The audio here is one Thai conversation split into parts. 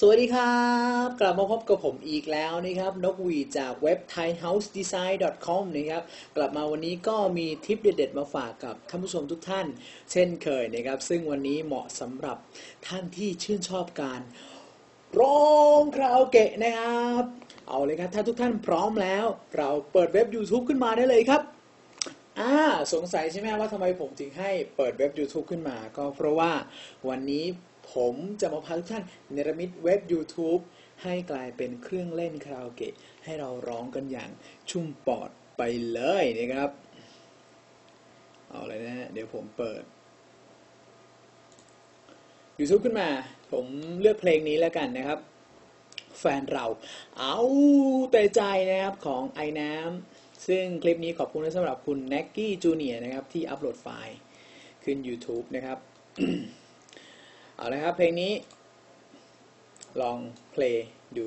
สวัสดีครับ กลับมาพบกับผมอีกแล้วนะครับ นกหวีดจากเว็บ thaihousedesign.com นะครับ กลับมาวันนี้ก็มีทิปเด็ดๆ มาฝากกับท่านผู้ชมทุกท่าน เช่นเคยนะครับ ซึ่งวันนี้เหมาะสำหรับท่านที่ชื่นชอบการร้องคาราโอเกะนะครับ เอาเลยครับ ถ้าทุกท่านพร้อมแล้ว เราเปิดเว็บ YouTube ขึ้นมาได้เลยครับอ่าสงสัยใช่ไหมว่าทำไมผมถึงให้เปิดเว็บ YouTube ขึ้นมา ก็เพราะว่าวันนี้ ผมจะมาพาทุกท่านเนรมิตเว็บ YouTube ให้กลายเป็นเครื่องเล่นคาราโอเกะให้เราร้องกันอย่างชุ่มปอดไปเลยนะครับ เอาเลยนะ เดี๋ยวผมเปิด YouTube ขึ้นมา ผมเลือกเพลงนี้แล้วกันนะครับ แฟนเรา เอาแต่ใจนะครับของไอ้น้ำซึ่งคลิปนี้ขอบคุณสำหรับคุณแน็กกี้จูเนียนะครับ ที่อัปโหลดไฟล์ขึ้น YouTube นะครับ เอาละครับ เพลงนี้ ลองเพลงดู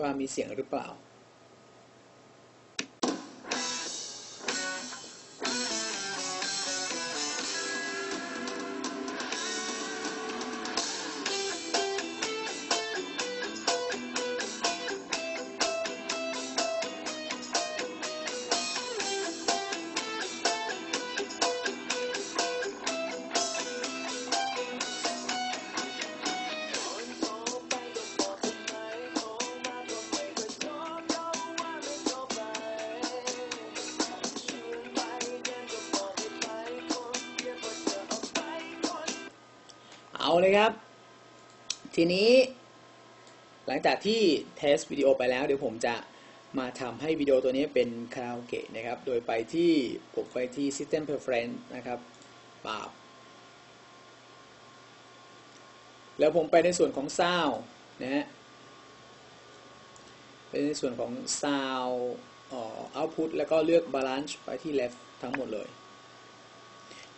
ว่ามีเสียงหรือเปล่า เอาเลยครับ ทีนี้ หลังจากที่เทสวิดีโอไปแล้ว เดี๋ยวผมจะมาทำให้วิดีโอตัวนี้เป็นคาราโอเกะนะครับ โดยไปที่ผมไปที่ System Preference นะครับปราบ แล้วผมไปในส่วนของ Sound นะฮะเป็นในส่วนของ Sound เอ่อ Output แล้วก็เลือก Balance ไปที่ Left ทั้งหมดเลย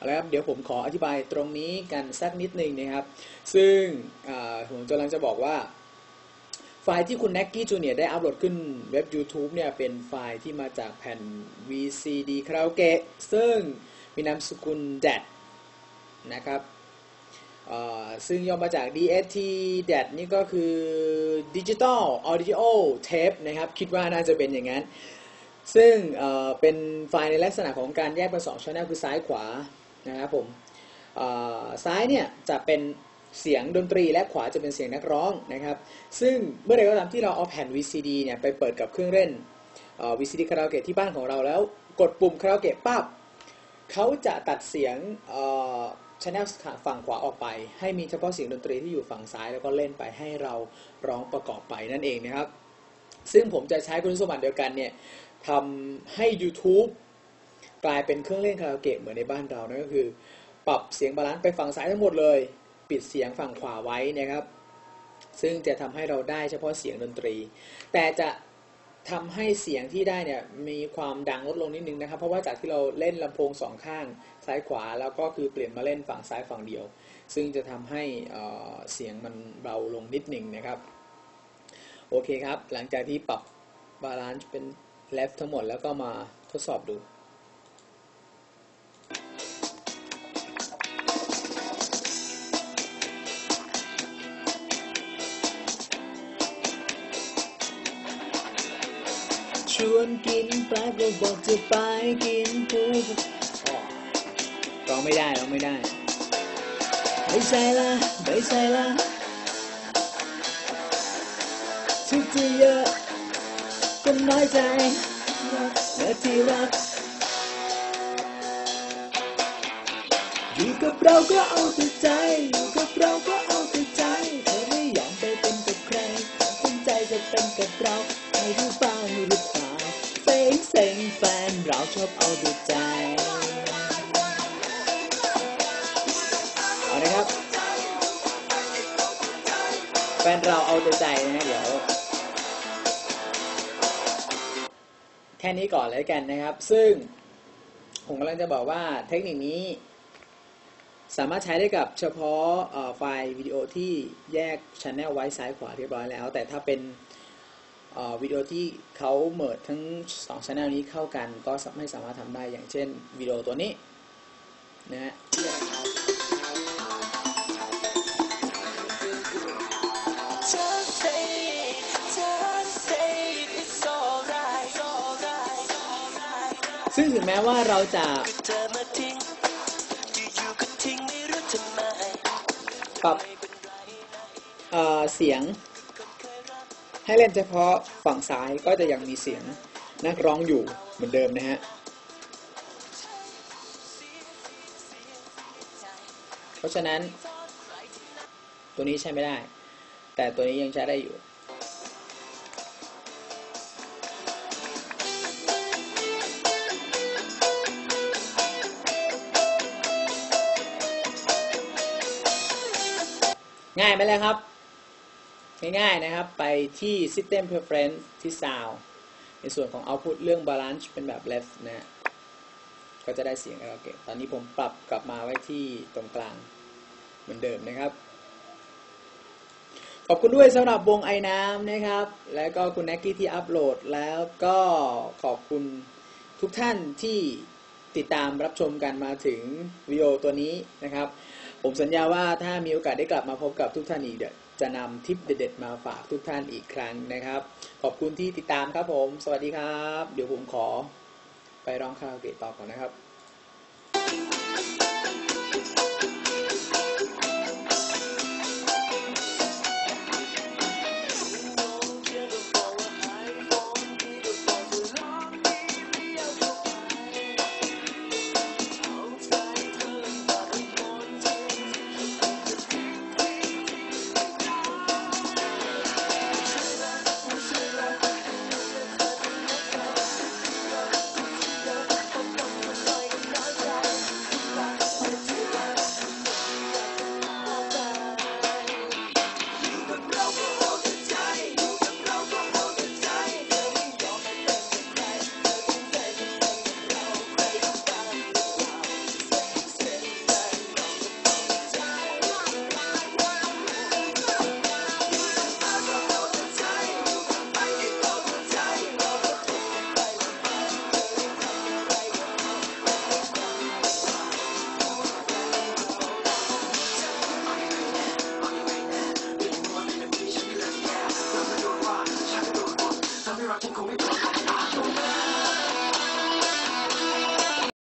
เอาละครับเดี๋ยวผมขออธิบายตรงนี้กันสักนิดนึงนะครับ ซึ่งผมกำลังจะบอกว่า ไฟล์ที่คุณแน็กกี้จูเนียได้อัปโหลดขึ้นเว็บ YouTube เนี่ยเป็นไฟล์ที่มาจากแผ่น VCD คาราโอเกะซึ่งมีนามสกุล DAT นะครับซึ่งย่อมาจาก DST DAT นี่ก็คือ Digital Audio Tape นะครับ คิดว่าน่าจะเป็นอย่างนั้นซึ่งเอ่อเป็นไฟล์ในลักษณะของการแยกเป็นสองช่องคือซ้ายขวา นะครับผมซ้ายเนี่ยจะเป็นเสียงดนตรีและขวาจะเป็นเสียงนักร้องนะครับ ซึ่งเมื่อใดก็ตามที่เราเอาแผ่น VCD เนี่ยไปเปิดกับเครื่องเล่น VCD คาราโอเกะที่บ้านของเราแล้ว กดปุ่มคาราโอเกะปั๊บเขาจะตัดเสียงช่อชแนลฝั่งขวาออกไป ให้มีเฉพาะเสียงดนตรีที่อยู่ฝั่งซ้ายแล้วก็เล่นไปให้เราร้องประกอบไปนั่นเองนะครับ ซึ่งผมจะใช้คุณสมบัติเดียวกันเนี่ยทำให้ YouTube กลายเป็นเครื่องเล่นคาราโอเกะเหมือนในบ้านเรานั่นก็คือ ปรับเสียงบาลานซ์ไปฝั่งซ้ายทั้งหมดเลย ปิดเสียงฝั่งขวาไว้นะครับ ซึ่งจะทำให้เราได้เฉพาะเสียงดนตรี แต่จะทำให้เสียงที่ได้เนี่ยมีความดังลดลงนิดนึงนะครับ เพราะว่าจากที่เราเล่นลำโพงสองข้างซ้ายขวาแล้วก็คือเปลี่ยนมาเล่นฝั่งซ้ายฝั่งเดียว ซึ่งจะทำให้เอ่อเสียงมันเบาลงนิดหนึ่งนะครับโอเคครับ หลังจากที่ปรับบาลานซ์เป็น left ทั้งหมดแล้วก็มาทดสอบดู ชวนกินปลาก็บอกจะไปกินปูร้องไม่ได้ร้องไม่ได้ไม่ใช่ละไม่ใช่ละทุกที่เยอะก็น้อยใจและที่รักอยู่กับเราก็เอาแต่ใจอยู่กับเราก็เอาแต่ใจเธอไม่ยอมไปเป็นกับใครสนใจจะเป็นกับเรา รู้บ้างหรือเปล่าเซ็งเซ็งแฟนเราชอบเอาแต่ใจ เอานะครับ แฟนเราเอาแต่ใจนะเดี๋ยว แค่นี้ก่อนเลยกันนะครับ ซึ่ง ผมกำลังจะบอกว่าเทคนิคนี้สามารถใช้ได้กับเฉพาะไฟล์วิดีโอที่แยกช anel ไว้ซ้ายขวาเรียบร้อยแล้ว แต่ถ้าเป็น วิดีโอที่เขาเมิดทั้งสองช anel นี้เข้ากันก็ไม่สามารถทำได้อย่างเช่นวิดีโอตัวนี้นะฮะซึ่งถึงแม้ว่าเราจะปรับเอ่อเสียง ให้เล่นเฉพาะฝั่งซ้ายก็จะยังมีเสียงนักร้องอยู่เหมือนเดิมนะฮะเพราะฉะนั้น ตัวนี้ใช้ไม่ได้ แต่ตัวนี้ยังใช้ได้อยู่ง่ายไหมล่ะครับ ง่ายๆนะครับ ไปที่ System Preference ที่ Sound ในส่วนของ Output เรื่อง Balance เป็นแบบ Left นะ ก็จะได้เสียงคาราโอเกะตอนนี้ผมปรับกลับมาไว้ที่ตรงกลางเหมือนเดิมนะครับ ขอบคุณด้วยสำหรับวงไอ้น้ำนะครับ แล้วก็คุณแน็กกี้ที่อัปโหลด แล้วก็ขอบคุณทุกท่านที่ติดตามรับชมกันมาถึงวิดีโอตัวนี้นะครับ ผมสัญญาว่าถ้ามีโอกาสได้กลับมาพบกับทุกท่านอีกเดี๋ยวจะนำทิปเด็ดๆมาฝากทุกท่านอีกครั้งนะครับ ขอบคุณที่ติดตามครับผม สวัสดีครับ เดี๋ยวผมขอไปร้องคาราโอเกะต่อก่อนนะครับ